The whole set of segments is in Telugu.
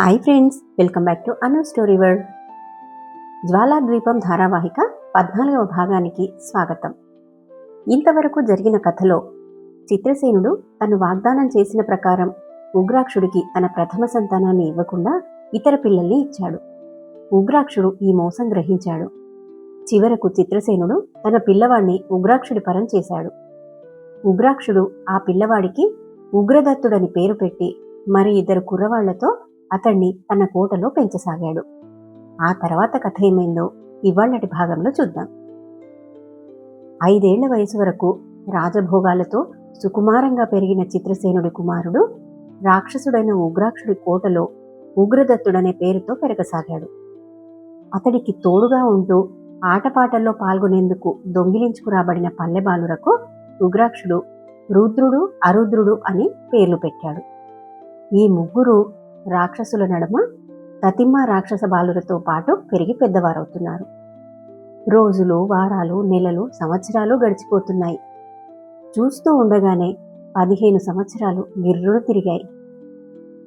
Hi friends welcome back to Anu story world జ్వాలా ద్వీపం ధారావాహిక పద్నాలుగవ భాగానికి స్వాగతం. ఇంతవరకు జరిగిన కథలో చిత్రసేనుడు తను వాగ్దానం చేసిన ప్రకారం ఉగ్రాక్షుడికి తన ప్రథమ సంతానాన్ని ఇవ్వకుండా ఇతర పిల్లల్ని ఇచ్చాడు. ఉగ్రాక్షుడు ఈ మోసం గ్రహించాడు. చివరకు చిత్రసేనుడు తన పిల్లవాడిని ఉగ్రాక్షుడి పరం చేశాడు. ఉగ్రాక్షుడు ఆ పిల్లవాడికి ఉగ్రదత్తుడని పేరు పెట్టి మరి ఇద్దరు కుర్రవాళ్ళతో అతణ్ణి తన కోటలో పెంచసాగాడు. ఆ తర్వాత కథ ఏమైందో ఇవాళటి భాగంలో చూద్దాం. ఐదేళ్ళ వయసు వరకు రాజభోగాలతో సుకుమారంగా పెరిగిన చిత్రసేనుడి కుమారుడు రాక్షసుడైన ఉగ్రాక్షుడి కోటలో ఉగ్రదత్తుడనే పేరుతో పెరగసాగాడు. అతడికి తోడుగా ఉంటూ ఆటపాటల్లో పాల్గొనేందుకు దొంగిలించుకురాబడిన పల్లెబాలురకు ఉగ్రాక్షుడు రుద్రుడు అరుద్రుడు అని పేర్లు పెట్టాడు. ఈ ముగ్గురు రాక్షసుల నడుమ తతిమ్మ రాక్షస బాలులతో పాటు పెరిగి పెద్దవారవుతున్నారు. రోజులు వారాలు నెలలు సంవత్సరాలు గడిచిపోతున్నాయి. చూస్తూ ఉండగానే పదిహేను సంవత్సరాలు నిర్రులు తిరిగాయి.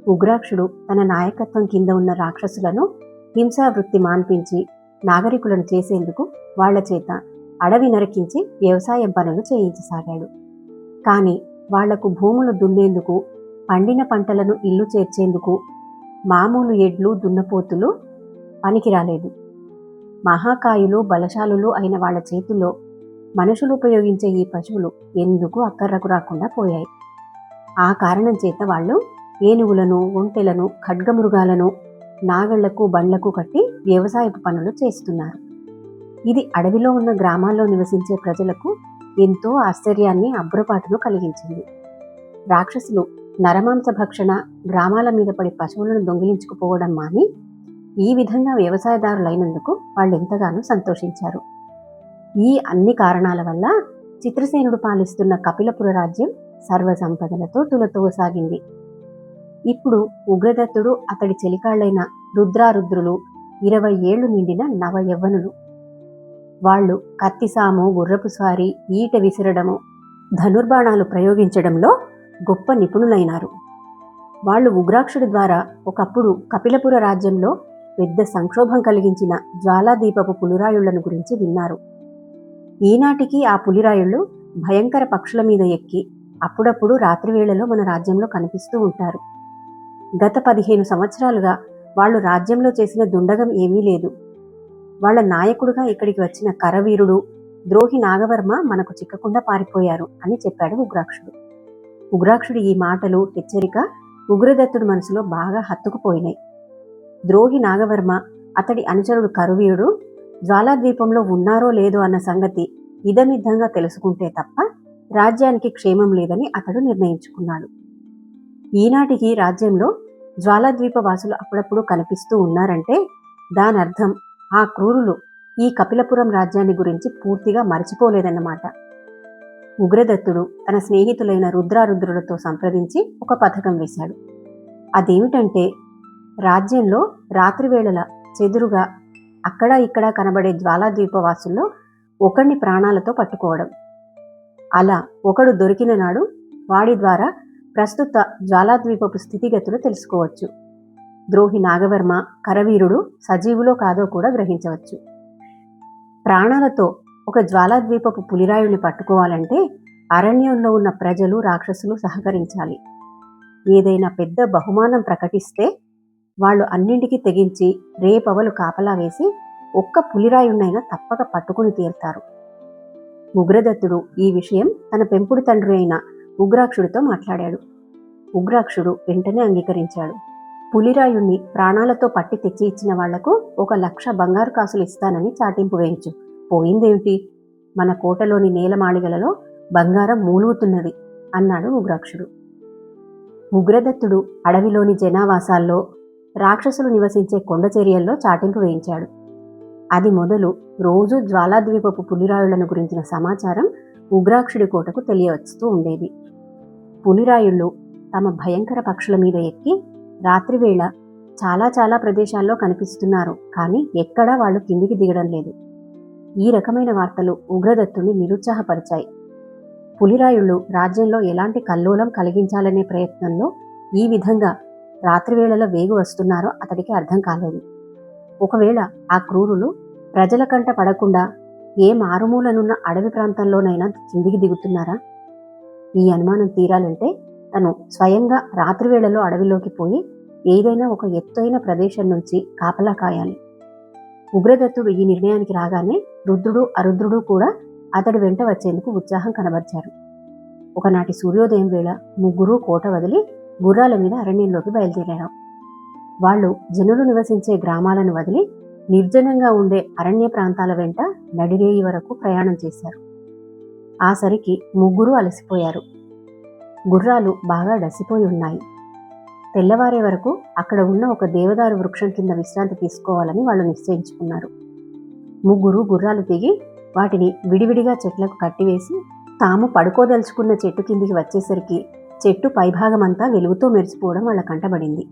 ఉగ్రాక్షుడు తన నాయకత్వం కింద ఉన్న రాక్షసులను హింసావృత్తి మాన్పించి నాగరికులను చేసేందుకు వాళ్ళ చేత అడవి నరికించి వ్యవసాయం పనులు చేయించసాగాడు. కానీ వాళ్ళకు భూములు దున్నేందుకు పండిన పంటలను ఇల్లు చేర్చేందుకు మామూలు ఎడ్లు దున్నపోతులు పనికిరాలేదు. మహాకాయులు బలశాలులు అయిన వాళ్ళ చేతుల్లో మనుషులు ఉపయోగించే ఈ పశువులు ఎందుకు అక్కర్రకు రాకుండా పోయాయి? ఆ కారణం చేత వాళ్ళు ఏనుగులను ఒంటెలను ఖడ్గమృగాలను నాగళ్ళకు బండ్లకు కట్టి వ్యవసాయపు పనులు చేస్తున్నారు. ఇది అడవిలో ఉన్న గ్రామాల్లో నివసించే ప్రజలకు ఎంతో ఆశ్చర్యాన్ని అబ్బురపాటును కలిగించింది. రాక్షసులు నరమాంస భక్షణ గ్రామాల మీద పడి పశువులను దొంగిలించుకుపోవడం మాని ఈ విధంగా వ్యవసాయదారులైనందుకు వాళ్ళు ఎంతగానో సంతోషించారు. ఈ అన్ని కారణాల వల్ల చిత్రసేనుడు పాలిస్తున్న కపిలపుర రాజ్యం సర్వసంపదలతో తులతోసాగింది. ఇప్పుడు ఉగ్రదత్తుడు అతడి చెలికాళ్ళైన రుద్రారుద్రులు ఇరవై ఏళ్ళు నిండిన నవ యవ్వనులు వాళ్ళు కత్తిసాము గుర్రపు స్వారీ ఈట విసిరడము ధనుర్బాణాలు ప్రయోగించడంలో గొప్ప నిపుణులైనారు. వాళ్ళు ఉగ్రాక్షుడి ద్వారా ఒకప్పుడు కపిలపుర రాజ్యంలో పెద్ద సంక్షోభం కలిగించిన జ్వాలాదీపపు పులిరాయుళ్ళను గురించి విన్నారు. ఈనాటికి ఆ పులిరాయుళ్ళు భయంకర పక్షుల మీద ఎక్కి అప్పుడప్పుడు రాత్రివేళలో మన రాజ్యంలో కనిపిస్తూ ఉంటారు. గత పదిహేను సంవత్సరాలుగా వాళ్ళు రాజ్యంలో చేసిన దుండగం ఏమీ లేదు. వాళ్ళ నాయకుడుగా ఇక్కడికి వచ్చిన కరవీరుడు ద్రోహి నాగవర్మ మనకు చిక్కకుండా పారిపోయారు అని చెప్పాడు ఉగ్రాక్షుడు. ఉగ్రాక్షుడి ఈ మాటలు హెచ్చరిక ఉగ్రదత్తుడి మనసులో బాగా హత్తుకుపోయినాయి. ద్రోహి నాగవర్మ అతడి అనుచరుడు కరువీయుడు జ్వాలాద్వీపంలో ఉన్నారో లేదో అన్న సంగతి ఇదమిద్దంగా తెలుసుకుంటే తప్ప రాజ్యానికి క్షేమం లేదని అతడు నిర్ణయించుకున్నాడు. ఈనాటికి రాజ్యంలో జ్వాలాద్వీప వాసులు అప్పుడప్పుడు కనిపిస్తూ ఉన్నారంటే దానర్థం ఆ క్రూరులు ఈ కపిలపురం రాజ్యాన్ని గురించి పూర్తిగా మర్చిపోలేదన్నమాట. ఉగ్రదత్తుడు తన స్నేహితులైన రుద్రారుద్రులతో సంప్రదించి ఒక పథకం వేశాడు. అదేమిటంటే రాజ్యంలో రాత్రివేళల చెదురుగా అక్కడా ఇక్కడా కనబడే జ్వాలాద్వీపవాసుల్లో ఒకడిని ప్రాణాలతో పట్టుకోవడం. అలా ఒకడు దొరికిన నాడు వాడి ద్వారా ప్రస్తుత జ్వాలాద్వీపపు స్థితిగతులు తెలుసుకోవచ్చు. ద్రోహి నాగవర్మ కరవీరుడు సజీవులో కాదో కూడా గ్రహించవచ్చు. ప్రాణాలతో ఒక జ్వాలాద్వీపపు పులిరాయుణ్ణి పట్టుకోవాలంటే అరణ్యంలో ఉన్న ప్రజలు రాక్షసులు సహకరించాలి. ఏదైనా పెద్ద బహుమానం ప్రకటిస్తే వాళ్ళు అన్నింటికి తెగించి రేపవలు కాపలా వేసి ఒక్క పులిరాయున్నైనా తప్పక పట్టుకుని తీరుతారు. ఉగ్రదత్తుడు ఈ విషయం తన పెంపుడు తండ్రి అయిన ఉగ్రాక్షుడితో మాట్లాడాడు. ఉగ్రాక్షుడు వెంటనే అంగీకరించాడు. పులిరాయుణ్ణి ప్రాణాలతో పట్టి తెచ్చి ఇచ్చిన వాళ్ళకు ఒక లక్ష బంగారు కాసులు ఇస్తానని చాటింపు వేయించు. పోయిందేమిటి? మన కోటలోని నేలమాళిగలలో బంగారం మూలుగుతున్నది అన్నాడు ఉగ్రాక్షుడు. ఉగ్రదత్తుడు అడవిలోని జనావాసాల్లో రాక్షసులు నివసించే కొండచర్యల్లో చాటింపు వేయించాడు. అది మొదలు రోజు జ్వాలాద్వీపపు పులిరాయుళ్ళను గురించిన సమాచారం ఉగ్రాక్షుడి కోటకు తెలియవస్తూ ఉండేది. పులిరాయుళ్ళు తమ భయంకర పక్షుల మీద ఎక్కి రాత్రివేళ చాలా చాలా ప్రదేశాల్లో కనిపిస్తున్నారు కానీ ఎక్కడా వాళ్ళు కిందికి దిగడం లేదు. ఈ రకమైన వార్తలు ఉగ్రదత్తుని నిరుత్సాహపరిచాయి. పులిరాయుళ్ళు రాజ్యంలో ఎలాంటి కల్లోలం కలిగించాలనే ప్రయత్నంలో ఈ విధంగా రాత్రివేళలో వేగు వస్తున్నారో అతడికి అర్థం కాలేదు. ఒకవేళ ఆ క్రూరులు ప్రజల కంట పడకుండా ఏ మారుమూలనున్న అడవి ప్రాంతంలోనైనా కిందికి దిగుతున్నారా? ఈ అనుమానం తీరాలంటే తను స్వయంగా రాత్రివేళలో అడవిలోకి పోయి ఏదైనా ఒక ఎత్తైన ప్రదేశం నుంచి కాపలా కాయాలి. ఉగ్రదత్తుడు ఈ నిర్ణయానికి రాగానే రుద్రుడు అరుద్రుడు కూడా అతడి వెంట వచ్చేందుకు ఉత్సాహం కనబరిచారు. ఒకనాటి సూర్యోదయం వేళ ముగ్గురు కోట వదిలి గుర్రాల మీద అరణ్యంలోకి బయలుదేరారు. వాళ్ళు జనులు నివసించే గ్రామాలను వదిలి నిర్జనంగా ఉండే అరణ్య ప్రాంతాల వెంట నడిరేయి వరకు ప్రయాణం చేశారు. ఆ సరికి ముగ్గురు అలసిపోయారు. గుర్రాలు బాగా డసిపోయి ఉన్నాయి. తెల్లవారే వరకు అక్కడ ఉన్న ఒక దేవదారు వృక్షం కింద విశ్రాంతి తీసుకోవాలని వాళ్ళు నిశ్చయించుకున్నారు. ముగ్గురు గుర్రాలు దిగి వాటిని విడివిడిగా చెట్లకు కట్టివేసి తాము పడుకోదలుచుకున్న చెట్టు కిందికి వచ్చేసరికి చెట్టు పైభాగమంతా వెలుగుతో మెరిసిపోవడం వాళ్ళ కంటబడింది.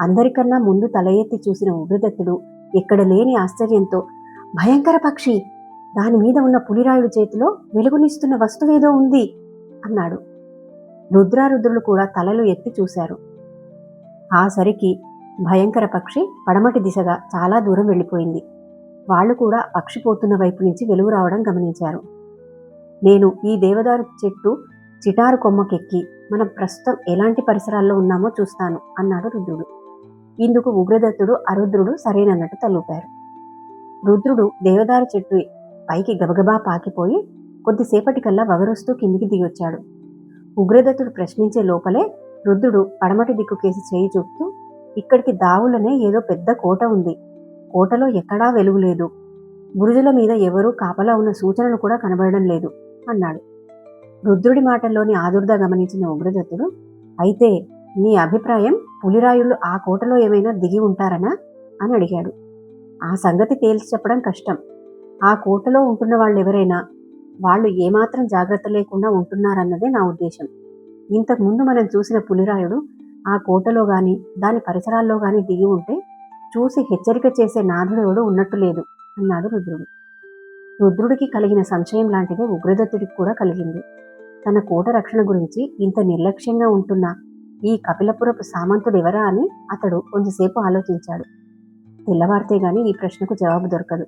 అందరికన్నా ముందు తల ఎత్తి చూసిన ఉగ్రదత్తుడు ఎక్కడ లేని ఆశ్చర్యంతో భయంకర పక్షి! దాని మీద ఉన్న పులిరాయుడు చేతిలో వెలుగునిస్తున్న వస్తువేదో ఉంది అన్నాడు. రుద్రారుద్రులు కూడా తలలు ఎత్తి చూశారు. ఆ సరికి భయంకర పక్షి పడమటి దిశగా చాలా దూరం వెళ్ళిపోయింది. వాళ్ళు కూడా అక్షిపోతున్న వైపు నుంచి వెలుగు రావడం గమనించారు. నేను ఈ దేవదారు చెట్టు చిటారు కొమ్మకెక్కి మనం ప్రస్తుతం ఎలాంటి పరిసరాల్లో ఉన్నామో చూస్తాను అన్నాడు రుద్రుడు. ఇందుకు ఉగ్రదత్తుడు అరుద్రుడు సరేనన్నట్టు తలూపారు. రుద్రుడు దేవదారు చెట్టు పైకి గబగబా పాకిపోయి కొద్దిసేపటికల్లా వగరొస్తూ కిందికి దిగొచ్చాడు. ఉగ్రదత్తుడు ప్రశ్నించే లోపలే రుద్రుడు పడమటి దిక్కు కేసి చేయి చూపుతూ ఇక్కడికి దావులనే ఏదో పెద్ద కోట ఉంది కోటలో ఎక్కడా వెలుగు లేదు. మీద ఎవరూ కాపలా ఉన్న సూచనలు కూడా కనబడడం లేదు అన్నాడు. రుద్రుడి మాటల్లోని ఆదుర్ద గమనించిన ఉగ్రదత్తుడు అయితే నీ అభిప్రాయం పులిరాయుళ్ళు ఆ కోటలో ఏమైనా దిగి ఉంటారనా? అని అడిగాడు. ఆ సంగతి తేల్చి చెప్పడం కష్టం. ఆ కోటలో ఉంటున్న వాళ్ళు ఎవరైనా వాళ్ళు ఏమాత్రం జాగ్రత్త లేకుండా ఉంటున్నారన్నదే నా ఉద్దేశం. ఇంతకుముందు మనం చూసిన పులిరాయుడు ఆ కోటలో కానీ దాని పరిసరాల్లో కానీ దిగి ఉంటే చూసి హెచ్చరిక చేసే నాథుడెవడు ఉన్నట్టు లేదు అన్నాడు రుద్రుడు. రుద్రుడికి కలిగిన సంశయం లాంటిదే ఉగ్రదత్తుడికి కూడా కలిగింది. తన కోట రక్షణ గురించి ఇంత నిర్లక్ష్యంగా ఉంటున్న ఈ కపిలపురపు సామంతుడెవరా అని అతడు కొంచెంసేపు ఆలోచించాడు. తెల్లవారితే గాని ఈ ప్రశ్నకు జవాబు దొరకదు.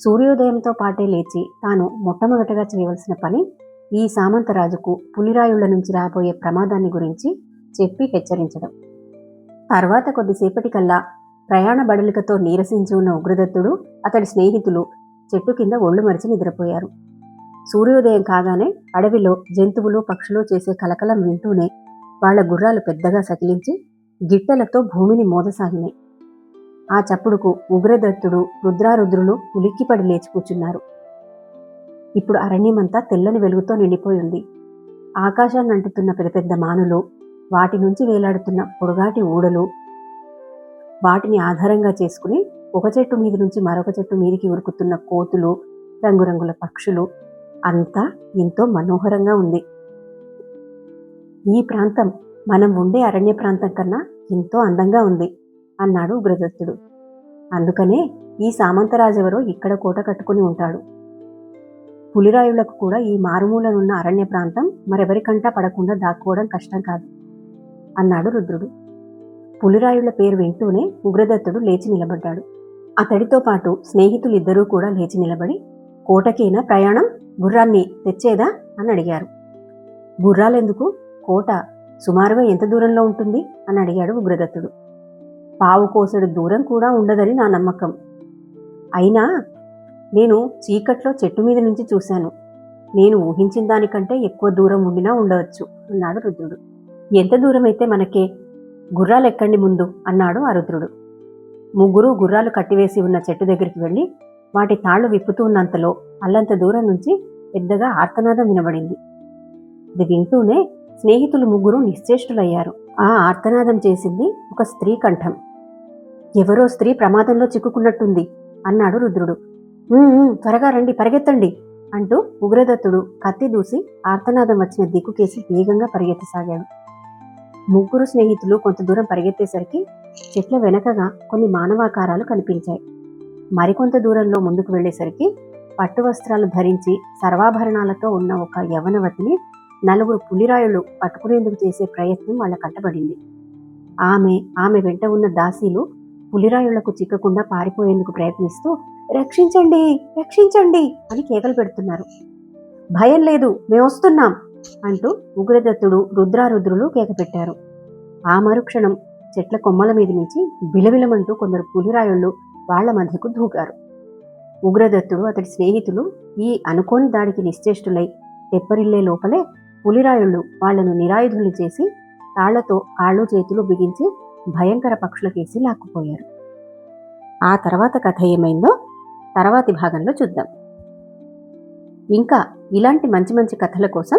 సూర్యోదయంతో పాటే లేచి తాను మొట్టమొదటగా చేయవలసిన పని ఈ సామంతరాజుకు పులిరాయుళ్ళ నుంచి రాబోయే ప్రమాదాన్ని గురించి చెప్పి హెచ్చరించడం. తర్వాత కొద్దిసేపటికల్లా ప్రయాణ బడలికతో నీరసించి ఉన్న ఉగ్రదత్తుడు అతడి స్నేహితులు చెట్టు కింద ఒళ్ళు మరిచి నిద్రపోయారు. సూర్యోదయం కాగానే అడవిలో జంతువులు పక్షులు చేసే కలకలం వింటూనే వాళ్ళ గుర్రాలు పెద్దగా సకిలించి గిట్టెలతో భూమిని మోదసాగినాయి. ఆ చప్పుడుకు ఉగ్రదత్తుడు రుద్రారుద్రులు ఉలిక్కిపడి లేచి కూర్చున్నారు. ఇప్పుడు అరణ్యమంతా తెల్లని వెలుగుతో నిండిపోయి ఉంది. ఆకాశాన్ని అంటుతున్న పెద్ద పెద్ద మానులు వాటి నుంచి వేలాడుతున్న పొడుగాటి ఊడలు వాటిని ఆధారంగా చేసుకుని ఒక చెట్టు మీద నుంచి మరొక చెట్టు మీదికి ఉరుకుతున్న కోతులు రంగురంగుల పక్షులు అంతా ఎంతో మనోహరంగా ఉంది. ఈ ప్రాంతం మనం ఉండే అరణ్య ప్రాంతం కన్నా ఎంతో అందంగా ఉంది అన్నాడు ఉగ్రదత్తుడు. అందుకనే ఈ సామంతరాజెవరో ఇక్కడ కోట కట్టుకుని ఉంటాడు. పులిరాయులకు కూడా ఈ మారుమూలనున్న అరణ్య ప్రాంతం మరెవరికంటా పడకుండా దాక్కోవడం కష్టం కాదు. అన్నాడు రుద్రుడు. పులిరాయుళ్ళ పేరు వింటూనే ఉగ్రదత్తుడు లేచి నిలబడ్డాడు. అతడితో పాటు స్నేహితులిద్దరూ కూడా లేచి నిలబడి కోటకేనా ప్రయాణం? గుర్రాన్ని తెచ్చేదా? అని అడిగారు. గుర్రాలెందుకు? కోట సుమారుగా ఎంత దూరంలో ఉంటుంది? అని అడిగాడు ఉగ్రదత్తుడు. పావు కోసడు దూరం కూడా ఉండదని నా నమ్మకం. అయినా నేను చీకట్లో చెట్టు మీద నుంచి చూశాను. నేను ఊహించిన దానికంటే ఎక్కువ దూరం ఉండినా ఉండవచ్చు అన్నాడు రుద్రుడు. ఎంత దూరమైతే మనకే గుర్రాలు ఎక్కండి ముందు అన్నాడు ఆ రుద్రుడు. ముగ్గురు గుర్రాలు కట్టివేసి ఉన్న చెట్టు దగ్గరికి వెళ్ళి వాటి తాళ్ళు విప్పుతూ ఉన్నంతలో అల్లంత దూరం నుంచి పెద్దగా ఆర్తనాదం వినబడింది. ఇది వింటూనే స్నేహితులు ముగ్గురు నిశ్చేష్టులయ్యారు. ఆ ఆర్తనాదం చేసింది ఒక స్త్రీ కంఠం. ఎవరో స్త్రీ ప్రమాదంలో చిక్కుకున్నట్టుంది అన్నాడు రుద్రుడు. త్వరగా రండి పరిగెత్తండి అంటూ ఉగ్రదత్తుడు కత్తి దూసి ఆర్తనాదం వచ్చిన దిక్కుకేసి వేగంగా పరిగెత్తసాగాడు. ముగ్గురు స్నేహితులు కొంత దూరం పరిగెత్తేసరికి చెట్ల వెనకగా కొన్ని మానవాకారాలు కనిపించాయి. మరికొంత దూరంలో ముందుకు వెళ్ళేసరికి పట్టు వస్త్రాలు ధరించి సర్వాభరణాలతో ఉన్న ఒక యవనవతిని నలుగురు పులిరాయులు పట్టుకునేందుకు చేసే ప్రయత్నం వాళ్ళ కట్టబడింది ఆమె ఆమె వెంట ఉన్న దాసీలు పులిరాయులకు చిక్కకుండా పారిపోయేందుకు ప్రయత్నిస్తూ రక్షించండి రక్షించండి అని కేకలు పెడుతున్నారు. భయం లేదు మేము వస్తున్నాం అంటూ ఉగ్రదత్తుడు రుద్రారుద్రులు కేకపెట్టారు. ఆ మరుక్షణం చెట్ల కొమ్మల మీద నుంచి బిలబిలమంటూ కొందరు పులిరాయుళ్ళు వాళ్ళ మధ్యకు దూకారు. ఉగ్రదత్తుడు అతడి స్నేహితులు ఈ అనుకోని దాడికి నిశ్చేష్టులై తెప్పరిల్లే లోపలే పులిరాయుళ్ళు వాళ్ళను నిరాయుధులు చేసి తాళ్ళతో కాళ్ళు చేతులు బిగించి భయంకర పక్షులకేసి లాక్కుపోయారు. ఆ తర్వాత కథ ఏమైందో తర్వాతి భాగంలో చూద్దాం. ఇంకా ఇలాంటి మంచి మంచి కథల కోసం